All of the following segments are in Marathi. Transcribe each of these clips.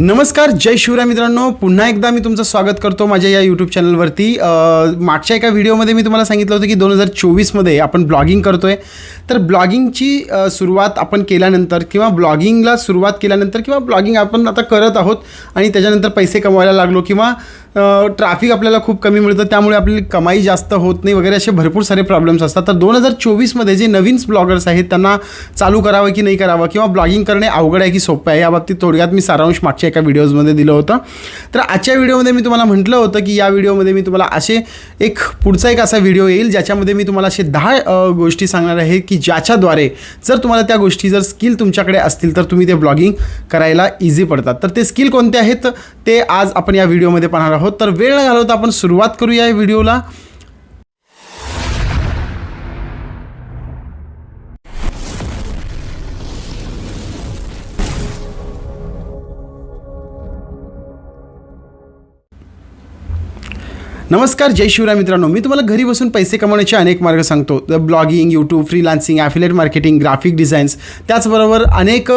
नमस्कार जय शिवराय मित्रांनो. पुन्हा एकदा मी तुमचं स्वागत करतो माझ्या या यूट्यूब चॅनलवरती मागच्या एका व्हिडिओमध्ये मी तुम्हाला सांगितलं होतं की दोन हजार चोवीसमध्ये आपण ब्लॉगिंग करतो आहे तर ब्लॉगिंगची सुरुवात आपण केल्यानंतर किंवा ब्लॉगिंगला सुरुवात केल्यानंतर किंवा ब्लॉगिंग आपण आता करत आहोत आणि त्याच्यानंतर पैसे कमवायला लागलो किंवा ट्रॅफिक आपल्याला खूप कमी मिळतं त्यामुळे आपली कमाई जास्त होत नाही वगैरे असे भरपूर सारे प्रॉब्लेम्स असतात. तर दोन हजार चोवीसमध्ये जे नवीन ब्लॉगर्स आहेत त्यांना चालू करावं की नाही करावं किंवा ब्लॉगिंग करणे अवघड आहे की सोपं आहे याबाबतीत थोडक्यात मी सारांश मागच्या एका व्हिडिओजमध्ये दिलं होतं. तर आजच्या व्हिडिओमध्ये मी तुम्हाला म्हटलं होतं की या व्हिडिओमध्ये मी तुम्हाला असे एक पुढचा एक असा व्हिडिओ येईल ज्याच्यामध्ये मी तुम्हाला असे दहा गोष्टी सांगणार आहे की ज्याच्याद्वारे जर तुम्हाला त्या गोष्टी जर स्किल तुमच्याकडे असतील तर तुम्ही ते ब्लॉगिंग करायला इझी पडतात. तर ते स्किल कोणते आहेत? ते आज आपण या व्हिडिओमध्ये पाहणार आहोत. तर वेळ न घालवता आपण सुरुवात करूया या व्हिडिओला. नमस्कार जय शिवराय मित्रांनो. मी तुम्हाला घरी बसून पैसे कमवण्याचे अनेक मार्ग सांगतो. Blogging YouTube freelancing affiliate marketing graphic designs त्याचबरोबर अनेक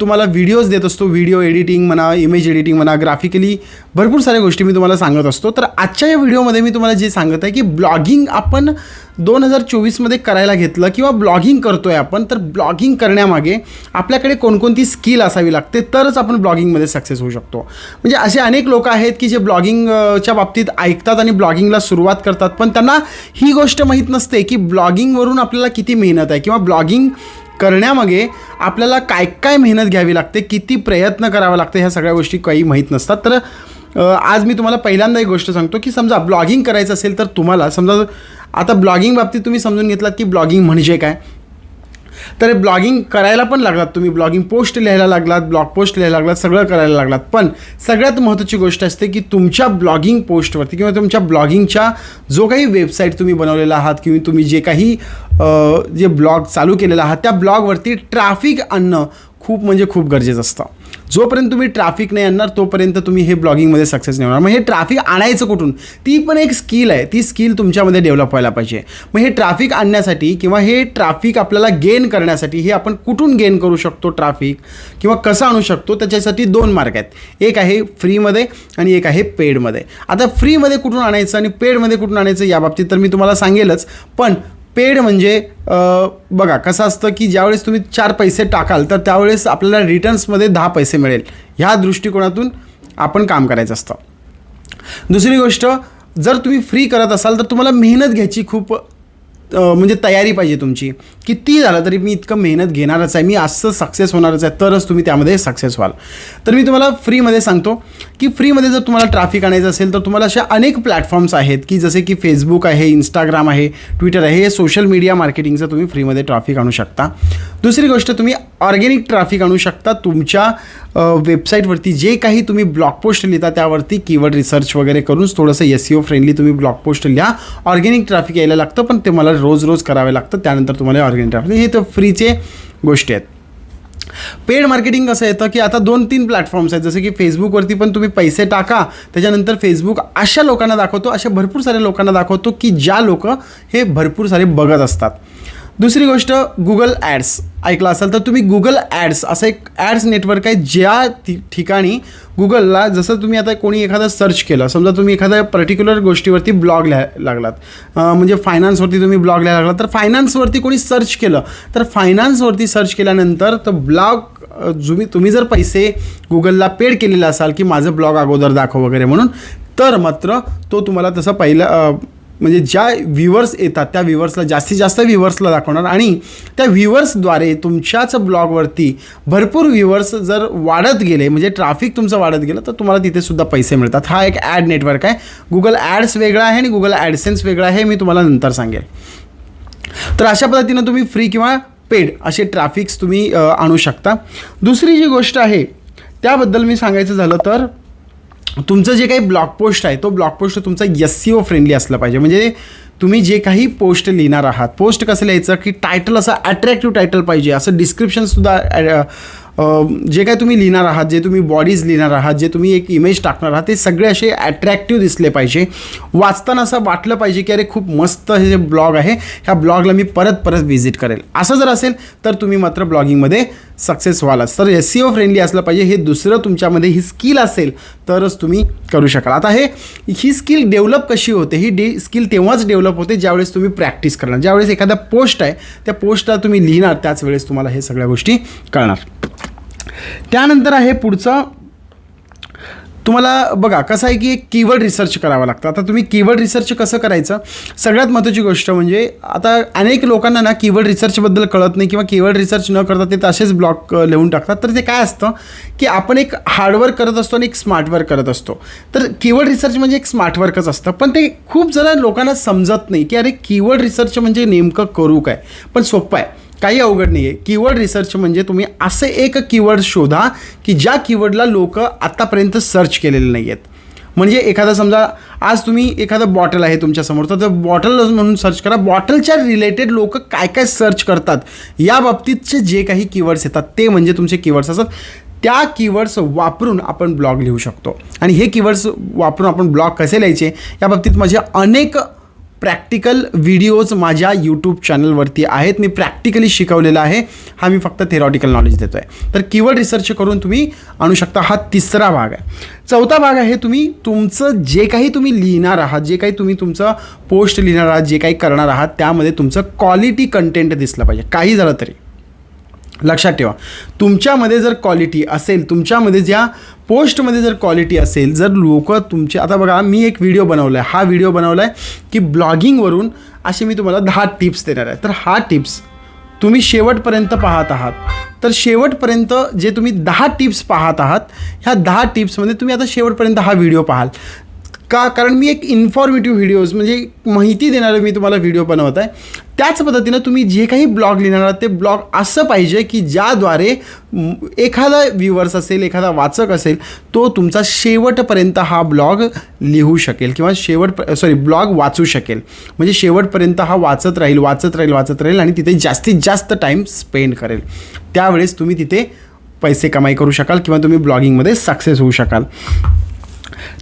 तुम्हाला व्हिडिओज देत असतो. व्हिडिओ एडिटिंग म्हणा इमेज एडिटिंग म्हणा ग्राफिकली भरपूर साऱ्या गोष्टी मी तुम्हाला सांगत असतो. तर आजच्या या व्हिडिओमध्ये मी तुम्हाला जे सांगत आहे की ब्लॉगिंग आपण दोन हजार चोवीसमध्ये करायला घेतलं किंवा ब्लॉगिंग करतो आहे आपण तर ब्लॉगिंग करण्यामागे आपल्याकडे कोणकोणती स्किल असावी लागते तरच आपण ब्लॉगिंगमध्ये सक्सेस होऊ शकतो. म्हणजे असे अनेक लोक आहेत की जे ब्लॉगिंगच्या बाबतीत ऐकतात आणि ब्लॉगिंगला सुरुवात करतात पण त्यांना ही गोष्ट माहीत नसते की ब्लॉगिंगवरून आपल्याला किती मेहनत आहे किंवा ब्लॉगिंग करण्यामागे आपल्याला काय काय मेहनत घ्यावी लागते किती प्रयत्न करावा लागते ह्या सगळ्या गोष्टी काही माहीत नसतात. तर आज मी तुम्हाला पहिल्यांदा एक गोष्ट सांगतो की समजा ब्लॉगिंग करायचं असेल तर तुम्हाला समजा आता ब्लॉगिंग बाबतीत तुम्ही समजून घेतलात की ब्लॉगिंग म्हणजे काय? तर ब्लॉगिंग करायला पण लागलात तुम्ही ब्लॉगिंग पोस्ट लिहायला लागलात ब्लॉग पोस्ट लिहायला लागलात सगळं करायला लागलात. पण सगळ्यात महत्त्वाची गोष्ट असते की तुमच्या ब्लॉगिंग पोस्टवरती किंवा तुमच्या ब्लॉगिंगच्या जो काही वेबसाईट तुम्ही बनवलेला आहात किंवा तुम्ही जे काही जे ब्लॉग चालू केलेला आहात त्या ब्लॉगवरती ट्रॅफिक आणणं खूप म्हणजे खूप गरजेचं असतं. जोपर्यंत तुम्ही ट्रॅफिक नाही आणणार तोपर्यंत तुम्ही हे ब्लॉगिंगमध्ये सक्सेस नाही होणार. मग हे ट्रॅफिक आणायचं कुठून? ती पण एक स्किल आहे. ती स्किल तुमच्यामध्ये डेव्हलप व्हायला पाहिजे. मग हे ट्रॅफिक आणण्यासाठी किंवा हे ट्रॅफिक आपल्याला गेन करण्यासाठी हे आपण कुठून गेन करू शकतो ट्रॅफिक किंवा कसं आणू शकतो? त्याच्यासाठी दोन मार्ग आहेत. एक आहे फ्रीमध्ये आणि एक आहे पेडमध्ये आता फ्रीमध्ये कुठून आणायचं आणि पेडमध्ये कुठून आणायचं या बाबतीत तर मी तुम्हाला सांगेलच. पण पेड म्हणजे बघा कसं असतं की ज्यावेळेस तुम्ही चार पैसे टाकाल तर त्यावेळेस आपल्याला रिटर्न्समध्ये दहा पैसे मिळेल. ह्या दृष्टिकोनातून आपण काम करायचं असतं. दुसरी गोष्ट जर तुम्ही फ्री करत असाल तर तुम्हाला मेहनत घ्यायची खूप म्हणजे तयारी पाहिजे तुमची. किती झालं तरी मी इतकं मेहनत घेणारच आहे. मी असं सक्सेस होणारच आहे तरच तुम्ही त्यामध्ये सक्सेस व्हाल. तर मी तुम्हाला फ्रीमध्ये सांगतो की फ्रीमध्ये जर तुम्हाला ट्रॅफिक आणायचं असेल तर तुम्हाला अशा अनेक प्लॅटफॉर्म्स आहेत की जसे की फेसबुक आहे इंस्टाग्राम आहे ट्विटर आहे. हे सोशल मीडिया मार्केटिंगचं तुम्ही फ्रीमध्ये ट्रॅफिक आणू शकता. दुसरी गोष्ट तुम्ही ऑर्गेनिक ट्रॅफिक आणू शकता. तुमच्या वेबसाईटवरती जे काही तुम्ही ब्लॉग पोस्ट लिहिता त्यावरती कीवर्ड रिसर्च वगैरे करून थोडंसं एस सी ओ फ्रेंडली तुम्ही ब्लॉग पोस्ट लिहा. ऑर्गेनिक ट्रॅफिक यायला लागतं पण ते मला रोज रोज करावे लागतं. त्यानंतर तुम्हाला ऑर्गेनिक ट्रॅफिक हे तर फ्रीचे गोष्टी आहेत. पेड मार्केटिंग कसं येतं की आता दोन तीन प्लॅटफॉर्म्स आहेत. जसे की फेसबुकवरती पण तुम्ही पैसे टाका. त्याच्यानंतर फेसबुक अशा लोकांना दाखवतो अशा भरपूर साऱ्या लोकांना दाखवतो की ज्या लोक हे भरपूर सारे बघत असतात. दुसरी गोष्ट गुगल ॲड्स ऐकला असाल तर तुम्ही गुगल ॲड्स असं एक ॲड्स नेटवर्क आहे ज्या ठिकाणी गुगलला जसं तुम्ही आता कोणी एखादा सर्च केलं समजा तुम्ही एखाद्या पर्टिक्युलर गोष्टीवरती ब्लॉग लिहाय लागलात म्हणजे फायनान्सवरती तुम्ही ब्लॉग लिहायला लागलात तर फायनान्सवरती कोणी सर्च केलं तर फायनान्सवरती सर्च केल्यानंतर तर ब्लॉग जुमी तुम्ही जर पैसे गुगलला पेड केलेले असाल की माझं ब्लॉग अगोदर दाखव वगैरे म्हणून तर मात्र तो तुम्हाला तसं पहिलं म्हणजे ज्या व्ह्युअर्स येतात त्या व्ह्युअर्सला जास्तीत जास्त व्ह्युअर्सला दाखवणार. आणि त्या व्ह्युअर्सद्वारे तुमच्याच ब्लॉगवरती भरपूर व्ह्युअर्स जर वाढत गेले म्हणजे ट्रॅफिक तुमचं वाढत गेलं तर तुम्हाला तिथेसुद्धा पैसे मिळतात. हा एक ॲड नेटवर्क आहे. गुगल ॲड्स वेगळा आहे आणि गुगल ॲडसेन्स वेगळा आहे मी तुम्हाला नंतर सांगेल. तर अशा पद्धतीनं तुम्ही फ्री किंवा पेड असे ट्रॅफिक्स तुम्ही आणू शकता. दुसरी जी गोष्ट आहे त्याबद्दल मी सांगायचं झालं तर तुमचं जे काही ब्लॉग पोस्ट आहे तो ब्लॉग पोस्ट तुमचा एस सी ओ फ्रेंडली असलं पाहिजे. म्हणजे तुम्ही जे काही पोस्ट लिहिणार आहात पोस्ट कसं लिहायचं की टायटल असं अट्रॅक्टिव्ह टायटल पाहिजे असं डिस्क्रिप्शनसुद्धा जे काय तुम्ही लिहिणार आहात जे तुम्ही बॉडीज लिहिणार आहात जे तुम्ही एक इमेज टाकणार आहात ते सगळे असे ॲट्रॅक्टिव्ह दिसले पाहिजे. वाचताना असं वाटलं पाहिजे की अरे खूप मस्त हे जे ब्लॉग आहे ह्या ब्लॉगला मी परत परत व्हिजिट करेल. असं जर असेल तर तुम्ही मात्र ब्लॉगिंगमध्ये सक्सेस व्हालाच तर एस सी ओ फ्रेंडली असलं पाहिजे हे दुसरं तुमच्यामध्ये ही स्किल असेल तरच तुम्ही करू शकाल. आता हे ही स्किल डेव्हलप कशी होते? ही डे स्किल तेव्हाच डेव्हलप होते ज्यावेळेस तुम्ही प्रॅक्टिस करणार. ज्यावेळेस एखादा पोस्ट आहे त्या पोस्टला तुम्ही लिहिणार त्याच वेळेस तुम्हाला हे सगळ्या गोष्टी कळणार. त्यानंतर आहे पुढचं. तुम्हाला बघा कसं आहे की एक कीवर्ड रिसर्च करावं लागतं. आता तुम्ही कीवर्ड रिसर्च कसं करायचं? सगळ्यात महत्त्वाची गोष्ट म्हणजे आता अनेक लोकांना ना कीवर्ड रिसर्चबद्दल कळत नाही किंवा कीवर्ड रिसर्च न करता ते तसेच ब्लॉग लिहून टाकतात. तर ते काय असतं की आपण एक हार्डवर्क करत असतो आणि एक स्मार्टवर्क करत असतो. तर कीवर्ड रिसर्च म्हणजे एक स्मार्टवर्कच असतं. पण ते खूप जरा लोकांना समजत नाही की अरे कीवर्ड रिसर्च म्हणजे नेमकं करू काय? पण सोपं आहे. काही अवघड नाही आहे कीवर्ड रिसर्च म्हणजे तुम्ही असे एक कीवर्ड शोधा की ज्या कीवर्डला लोक आत्तापर्यंत सर्च केलेले नाही आहेत म्हणजे एखादा समजा आज तुम्ही एखादं बॉटल आहे तुमच्यासमोर तर बॉटल म्हणून सर्च करा. बॉटलच्या रिलेटेड लोक काय काय सर्च करतात या बाबतीतचे जे काही कीवर्ड्स येतात ते म्हणजे तुमचे कीवर्ड्स असतात. त्या कीवर्ड्स वापरून आपण ब्लॉग लिहू शकतो. आणि हे कीवर्ड्स वापरून आपण ब्लॉग कसे लिहायचे या बाबतीत माझे अनेक प्रॅक्टिकल व्हिडिओज माझ्या यूट्यूब चॅनलवरती आहेत. मी प्रॅक्टिकली शिकवलेला आहे. हा मी फक्त थेरॉटिकल नॉलेज देतो आहे तर कीवर्ड रिसर्च करून तुम्ही आणू शकता. हा तिसरा भाग आहे. चौथा भाग आहे तुम्ही तुमचं जे काही तुम्ही लिहिणार आहात जे काही तुम्ही तुमचं पोस्ट लिहिणार आहात जे काही करणार आहात त्यामध्ये तुमचं क्वालिटी कंटेंट दिसलं पाहिजे. काही झालं तरी. लक्षात ठेवा. तुमच्यामध्ये जर क्वालिटी असेल तुमच्यामध्ये ज्या पोस्टमध्ये जर क्वालिटी असेल जर लोक तुमचे आता बघा मी एक व्हिडिओ बनवला आहे हा व्हिडिओ बनवला आहे की ब्लॉगिंगवरून असे मी तुम्हाला दहा टिप्स देणार आहे. तर हा टिप्स तुम्ही शेवटपर्यंत पाहत आहात. तर शेवटपर्यंत जे तुम्ही दहा टिप्स पाहत आहात ह्या दहा टिप्समध्ये तुम्ही आता शेवटपर्यंत हा व्हिडिओ पाहाल. का? कारण मी एक इन्फॉर्मेटिव्ह व्हिडिओज म्हणजे माहिती देणारे मी तुम्हाला व्हिडिओ बनवत आहे. त्याच पद्धतीनं तुम्ही जे काही ब्लॉग लिहिणार आहात ते ब्लॉग असं पाहिजे की ज्याद्वारे एखादा व्ह्युअर्स असेल एखादा वाचक असेल तो तुमचा शेवटपर्यंत हा ब्लॉग लिहू शकेल किंवा शेवट सॉरी ब्लॉग वाचू शकेल. म्हणजे शेवटपर्यंत हा वाचत राहील वाचत राहील वाचत राहील आणि तिथे जास्तीत जास्त टाईम स्पेंड करेल. त्यावेळेस तुम्ही तिथे पैसे कमाई करू शकाल किंवा तुम्ही ब्लॉगिंगमध्ये सक्सेस होऊ शकाल.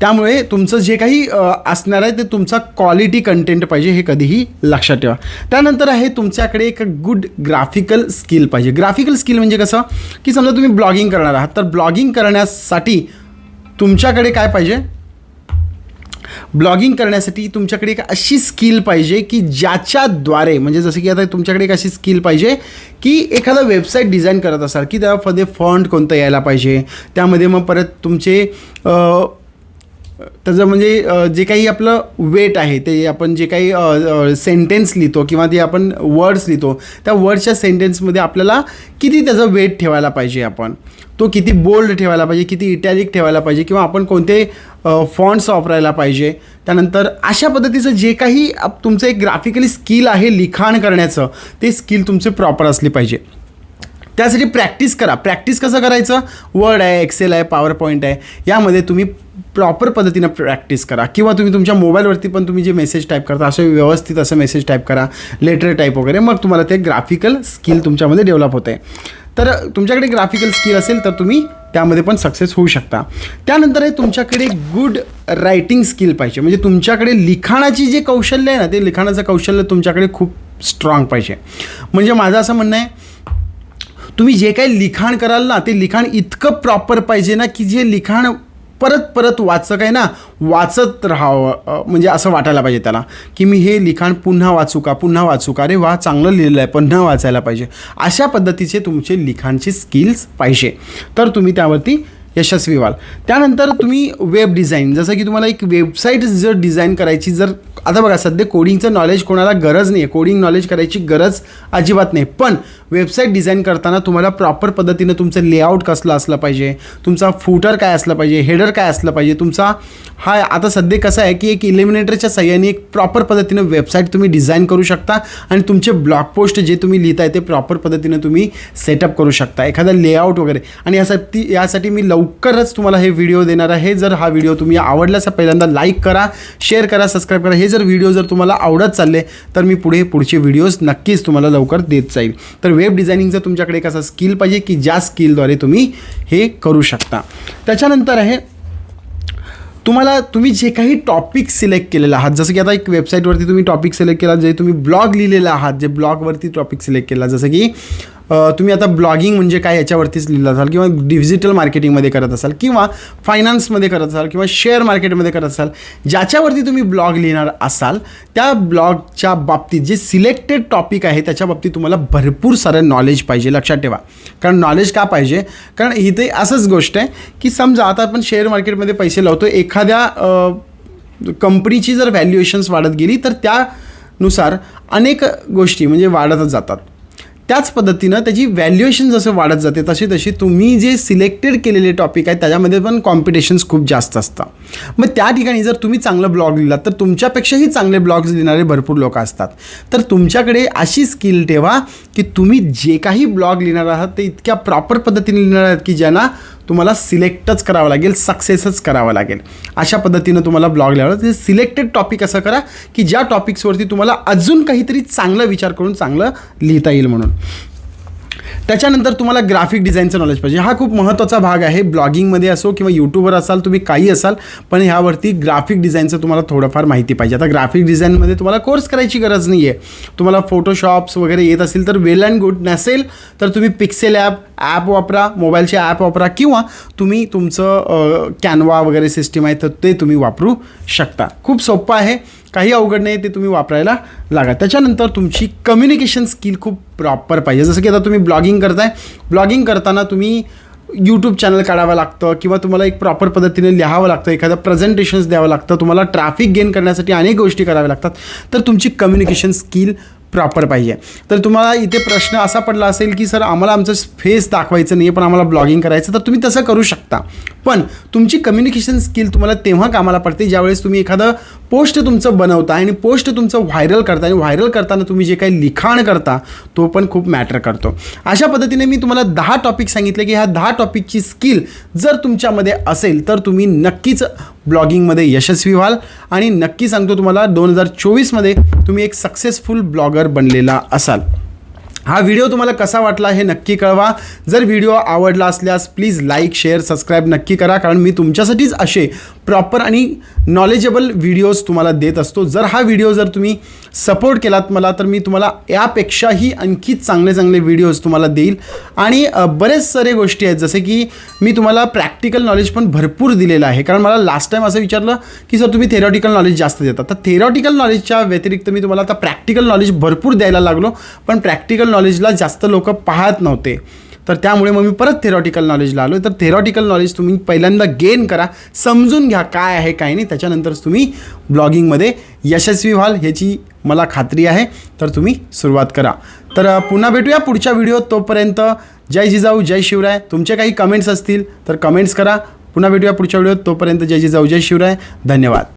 त्यामुळे तुमचं जे काही असणार आहे ते तुमचा क्वालिटी कंटेंट पाहिजे हे कधीही लक्षात ठेवा. त्यानंतर आहे तुमच्याकडे एक गुड ग्राफिकल स्किल पाहिजे. ग्राफिकल स्किल म्हणजे कसं? की समजा तुम्ही ब्लॉगिंग करणार आहात तर ब्लॉगिंग करण्यासाठी तुमच्याकडे काय पाहिजे? ब्लॉगिंग करण्यासाठी तुमच्याकडे एक अशी स्किल पाहिजे की ज्याच्याद्वारे म्हणजे जसं की आता तुमच्याकडे एक अशी स्किल पाहिजे की एखादा वेबसाईट डिझाईन करत असाल की त्यामध्ये फॉन्ट कोणतं यायला पाहिजे त्यामध्ये मग परत तुमचे त्याचं म्हणजे जे काही आपलं वेट आहे ते आपण जे काही सेंटेन्स लिहितो किंवा ते आपण वर्ड्स लिहितो त्या वर्डच्या सेंटेन्समध्ये आपल्याला किती त्याचं वेट ठेवायला पाहिजे आपण? तो किती बोल्ड ठेवायला पाहिजे किती इटॅलिक ठेवायला पाहिजे किंवा आपण कोणते फॉन्ट्स वापरायला पाहिजे? त्यानंतर अशा पद्धतीचं जे काही आप- तुमचं एक ग्राफिकली स्किल आहे लिखाण करण्याचं ते स्किल तुमचे प्रॉपर असले पाहिजे. त्यासाठी प्रॅक्टिस करा. प्रॅक्टिस कसं करायचं? वर्ड आहे एक्सेल आहे पॉवर पॉईंट आहे. यामध्ये तुम्ही प्रॉपर पद्धतीनं प्रॅक्टिस करा. किंवा तुम्ही तुमच्या मोबाईलवरती पण तुम्ही जे मेसेज टाईप करता असं व्यवस्थित असं मेसेज टाईप करा. लेटर टाईप वगैरे. मग तुम्हाला ते ग्राफिकल स्किल तुमच्यामध्ये डेव्हलप होते. तर तुमच्याकडे ग्राफिकल स्किल असेल तर तुम्ही त्यामध्ये पण सक्सेस होऊ शकता. त्यानंतर आहे तुमच्याकडे गुड रायटिंग स्किल पाहिजे. म्हणजे तुमच्याकडे लिखाणाची जे कौशल्य आहे ना ते लिखाणाचं कौशल्य तुमच्याकडे खूप स्ट्रॉंग पाहिजे. म्हणजे माझं असं म्हणणं आहे तुम्ही जे काही लिखाण कराल ना ते लिखाण इतकं प्रॉपर पाहिजे ना की जे लिखाण परत परत वाचक आहे ना वाचत राहावं म्हणजे असं वाटायला पाहिजे त्याला की मी हे लिखाण पुन्हा वाचू का पुन्हा वाचू का? अरे वा चांगलं लिहिलं आहे पुन्हा वाचायला पाहिजे. अशा पद्धतीचे तुमचे लिखाणचे स्किल्स पाहिजे. तर तुम्ही त्यावरती यशस्वी व्हाल. त्यानंतर तुम्ही वेब डिझाईन जसं की तुम्हाला एक वेबसाईट जर डिझाईन करायची जर आता बघा सध्या कोडिंगचं नॉलेज कोणाला गरज नाही आहे कोडिंग नॉलेज करायची गरज अजिबात नाही. पण वेबसाईट डिझाईन करताना तुम्हाला प्रॉपर पद्धतीनं तुमचं लेआउट कसलं असलं पाहिजे तुमचा फुटर काय असलं पाहिजे हेडर काय असलं पाहिजे तुमचा हा आता सध्या कसं आहे की एक इलिमिनेटरच्या सहाय्याने एक प्रॉपर पद्धतीनं वेबसाईट तुम्ही डिझाईन करू शकता आणि तुमचे ब्लॉग पोस्ट जे तुम्ही लिहिताय ते प्रॉपर पद्धतीनं तुम्ही सेटअप करू शकता. एखादा लेआउट वगैरे. आणि यासाठी यासाठी मी लवकरच तुम्हाला हे व्हिडिओ देणार आहे. जर हा व्हिडिओ तुम्ही आवडल्यास पहिल्यांदा लाईक करा शेअर करा सबस्क्राईब करा. हे जर जर व्हिडिओ जर तुम्हाला आवडत चालले तर मी पुढे पुढचे व्हिडिओज नक्कीच तुम्हाला लवकर देत जाईल तर वेब डिझायनिंगचं तुमच्याकडे कसं स्किल पाहिजे की ज्या स्किलद्वारे तुम्ही हे करू शकता. त्याच्यानंतर आहे तुम्हाला तुम्ही जे काही टॉपिक सिलेक्ट केलेला आहात जसं की आता एक वेबसाईटवरती तुम्ही टॉपिक सिलेक्ट केला जे तुम्ही ब्लॉग लिहिलेला आहात जे ब्लॉगवरती टॉपिक सिलेक्ट केला जसं की तुम्ही आता ब्लॉगिंग म्हणजे काय याच्यावरतीच लिहिलं असाल किंवा डिजिटल मार्केटिंगमध्ये करत असाल किंवा फायनान्समध्ये करत असाल किंवा शेअर मार्केटमध्ये करत असाल ज्याच्यावरती तुम्ही ब्लॉग लिहिणार असाल त्या ब्लॉगच्या बाबतीत जे सिलेक्टेड टॉपिक आहे त्याच्या बाबतीत तुम्हाला भरपूर सारं नॉलेज पाहिजे लक्षात ठेवा. कारण नॉलेज का पाहिजे? कारण इथे असंच गोष्ट आहे की समजा आता आपण शेअर मार्केटमध्ये पैसे लावतो एखाद्या कंपनीची जर व्हॅल्युएशन्स वाढत गेली तर त्यानुसार अनेक गोष्टी म्हणजे वाढतच जातात. त्याच पद्धतीनं त्याची व्हॅल्युएशन जसं वाढत जाते तशी तशी तुम्ही जे सिलेक्टेड केलेले टॉपिक आहेत त्याच्यामध्ये पण कॉम्पिटिशन्स खूप जास्त असतं मग त्या ठिकाणी जर तुम्ही चांगलं ब्लॉग लिहिलात तर तुमच्यापेक्षाही चांगले ब्लॉग्स लिहिणारे भरपूर लोक असतात. तर तुमच्याकडे अशी स्किल ठेवा की तुम्ही जे काही ब्लॉग लिहिणार आहात ते इतक्या प्रॉपर पद्धतीने लिहिणार आहात की ज्यांना तुम्हाला सिलेक्टच करावं लागेल सक्सेसच करावं लागेल. अशा पद्धतीनं तुम्हाला ब्लॉग लिहावं ते सिलेक्टेड टॉपिक असं करा की ज्या टॉपिक्सवरती तुम्हाला अजून काहीतरी चांगला विचार करून चांगलं लिहिता येईल म्हणून. त्याच्यानंतर तुम्हाला ग्राफिक डिझाईनचं नॉलेज पाहिजे. हा खूप महत्त्वाचा भाग आहे. ब्लॉगिंगमध्ये असो किंवा यूट्यूबवर असाल तुम्ही काही असाल पण ह्यावरती ग्राफिक डिझाईनचं तुम्हाला थोडंफार माहिती पाहिजे. आता ग्राफिक डिझाईनमध्ये तुम्हाला कोर्स करायची गरज नाही आहे तुम्हाला फोटोशॉप्स वगैरे येत असतील तर वेल अँड गुड नसेल तर तुम्ही पिक्सेल ॲप ॲप वापरा मोबाईलचे ॲप वापरा किंवा तुम्ही तुमचं कॅनवा वगैरे सिस्टीम आहे तर ते तुम्ही वापरू शकता. खूप सोपं आहे. काही अवघड नाही ते तुम्ही वापरायला लागा. त्याच्यानंतर तुमची कम्युनिकेशन स्किल खूप प्रॉपर पाहिजे. जसं की आता तुम्ही ब्लॉगिंग करताय. ब्लॉगिंग करताना तुम्ही यूट्यूब चॅनल काढावं लागतं किंवा तुम्हाला एक प्रॉपर पद्धतीने लिहावं लागतं एखादं प्रेझेंटेशन्स द्यावं लागतं. तुम्हाला ट्रॅफिक गेन करण्यासाठी अनेक गोष्टी कराव्या लागतात. तर तुमची कम्युनिकेशन स्किल प्रॉपर पाहिजे. तर तुम्हाला इथे प्रश्न असा पडला असेल की सर आम्हाला आमचं फेस दाखवायचं नाही पण आम्हाला ब्लॉगिंग करायचं तर तुम्ही तसं करू शकता. पण तुमची कम्युनिकेशन स्किल तुम्हाला तेव्हा कामाला पडते ज्यावेळेस तुम्ही एखादं पोस्ट तुमचं बनवता आणि पोस्ट तुमचं व्हायरल करता आणि व्हायरल करताना तुम्ही जे काही लिखाण करता तो पण खूप मॅटर करतो. अशा पद्धतीने मी तुम्हाला दहा टॉपिक सांगितले की ह्या दहा टॉपिकची स्किल जर तुमच्यामध्ये असेल तर तुम्ही नक्कीच ब्लॉगिंगमध्ये यशस्वी व्हाल. आणि नक्की सांगतो तुम्हाला दोन हजार चोवीसमध्ये तुम्ही एक सक्सेसफुल ब्लॉगर बनलेला असाल. हा व्हिडिओ तुम्हाला कसा वाटला हे नक्की कळवा. जर व्हिडिओ आवडला असल्यास प्लीज लाईक शेअर सबस्क्राईब नक्की करा. कारण मी तुमच्यासाठीच असे प्रॉपर आणि नॉलेजेबल व्हिडिओज तुम्हाला देत असतो. जर हा व्हिडिओ जर तुम्ही सपोर्ट केलात मला तर मी तुम्हाला यापेक्षाही आणखी चांगले चांगले व्हिडिओज तुम्हाला देईल. आणि बरेच सारे गोष्टी आहेत. जसे की मी तुम्हाला प्रॅक्टिकल नॉलेज पण भरपूर दिलेलं आहे. कारण मला लास्ट टाईम असं विचारलं की सर तुम्ही थेरॉटिकल नॉलेज जास्त देतात तर थेरॉटिकल नॉलेजच्या व्यतिरिक्त मी तुम्हाला आता प्रॅक्टिकल नॉलेज भरपूर द्यायला लागलो. पण प्रॅक्टिकल नॉलेजला जास्त लोक पाहत नव्हते. तर त्यामुळे मग मी परत थेरॉटिकल नॉलेजला आलो तर थेरॉटिकल नॉलेज तुम्ही पहिल्यांदा गेन करा समजून घ्या काय आहे काय नाही. त्याच्यानंतरच तुम्ही ब्लॉगिंगमध्ये यशस्वी व्हाल ह्याची मला खात्री आहे. तर तुम्ही सुरुवात करा. तर पुन्हा भेटूया पुढच्या व्हिडिओत तोपर्यंत. जय जिजाऊ जय शिवराय. तुमचे काही कमेंट्स असतील तर कमेंट्स करा. पुन्हा भेटूया पुढच्या व्हिडिओत तोपर्यंत. जय जिजाऊ जय शिवराय. धन्यवाद.